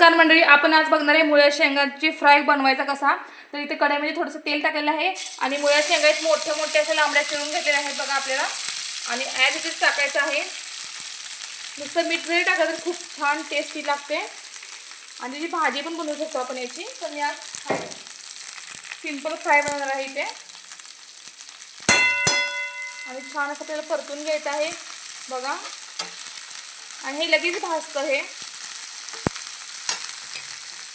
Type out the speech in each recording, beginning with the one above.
नमस्कार मंडळी आपण आज बघणार आहे मुळ्या शेंगाची फ्राय बनवायचा कसा. तर इथे कढईमध्ये थोडंसं तेल टाकलेलं आहे आणि मुळ्या शेंगा आहेत मोठ्या मोठ्या अशा लांबड्या चिरून घेतलेल्या आहेत बघा आपल्याला. आणि ॲज इथेच टाकायचं आहे. नुसतं मीठ जरी टाकलं तर खूप छान टेस्टी लागते. आणि त्याची भाजी पण बनवू शकतो आपण याची पण मी आज सिंपल फ्राय बनवणार आहे इथे. आणि छान असं आपल्याला परतून घ्यायचं आहे. बघा. आणि हे लगेच भाजतं हे.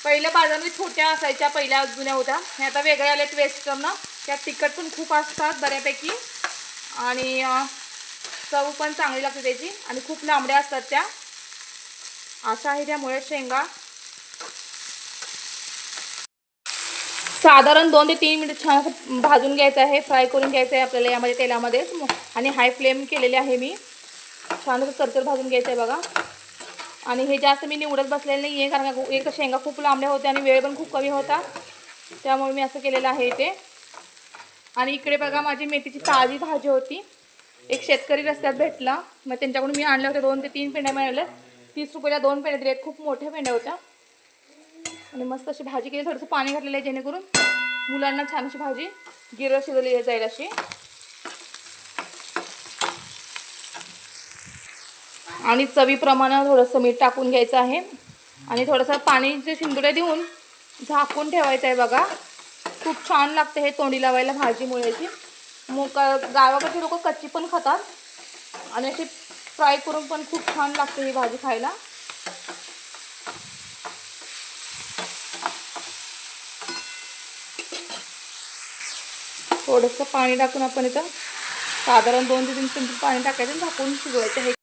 पहिल्या बाजारामध्ये छोट्या असायच्या पहिल्या जुन्या होत्या. हे आता वेगळ्या आल्यात वेस्टर्न त्यात तिखट पण खूप असतात बऱ्यापैकी. आणि चव पण चांगली लागते त्याची. आणि खूप लांबड्या असतात त्या. अशा आहे त्यामुळे शेंगा. साधारण दोन ते तीन मिनिट छान भाजून घ्यायचं आहे फ्राय करून घ्यायचं आहे आपल्याला यामध्ये तेलामध्येच. आणि हाय फ्लेम केलेले आहे मी. छान असं चरचर भाजून घ्यायचं आहे बघा. आणि हे जास्त मी निवडत बसलेलं नाही आहे कारण का एक शेंगा खूप लांबल्या होत्या आणि वेळ पण खूप कमी होता. त्यामुळे मी असं केलेलं आहे इथे. आणि इकडे बघा माझी मेथीची ताजी भाजी होती. एक शेतकरी रस्त्यात भेटला. मग त्यांच्याकडून मी आणल्या होत्या. दोन ते तीन पेंड्या मिळाल्या तीस रुपयाला दोन पेंड्या दिल्या खूप मोठ्या पेंड्या होत्या. आणि मस्त अशी भाजी केली. थोडंसं पाणी घातलेलं आहे जेणेकरून मुलांना छान अशी भाजी गिरं शिजवली जाईल अशी. आणि चवीप्रमाणे थोडंसं मीठ टाकून घ्यायचं आहे. आणि थोडंसं पाणीचे शिंदुडे देऊन झाकून ठेवायचं आहे बघा. खूप छान लागते हे तोंडी लावायला भाजी मुळ्याची मोका गावाकडची लोक कच्ची पण खातात. आणि अशी फ्राय करून पण खूप छान लागते ही भाजी खायला. थोडंसं पाणी टाकून आपण इथं साधारण दोन ते तीन चमचे पाणी टाकायचं आणि झाकून शिजवायचं हे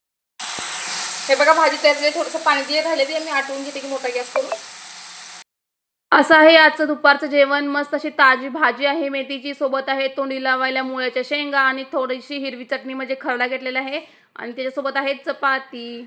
हे बघा भाजी त्यातले थोडंसं पाणी जे राहिले ते मी आटवून घेते की मोठा गॅस करून. असं आहे आजचं दुपारचं जेवण. मस्त अशी ताजी भाजी आहे मेथीची सोबत आहे तोंडी लावायला मुळ्याच्या शेंगा आणि थोडीशी हिरवी चटणी म्हणजे खरडा घेतलेला आहे. आणि त्याच्यासोबत आहे चपाती.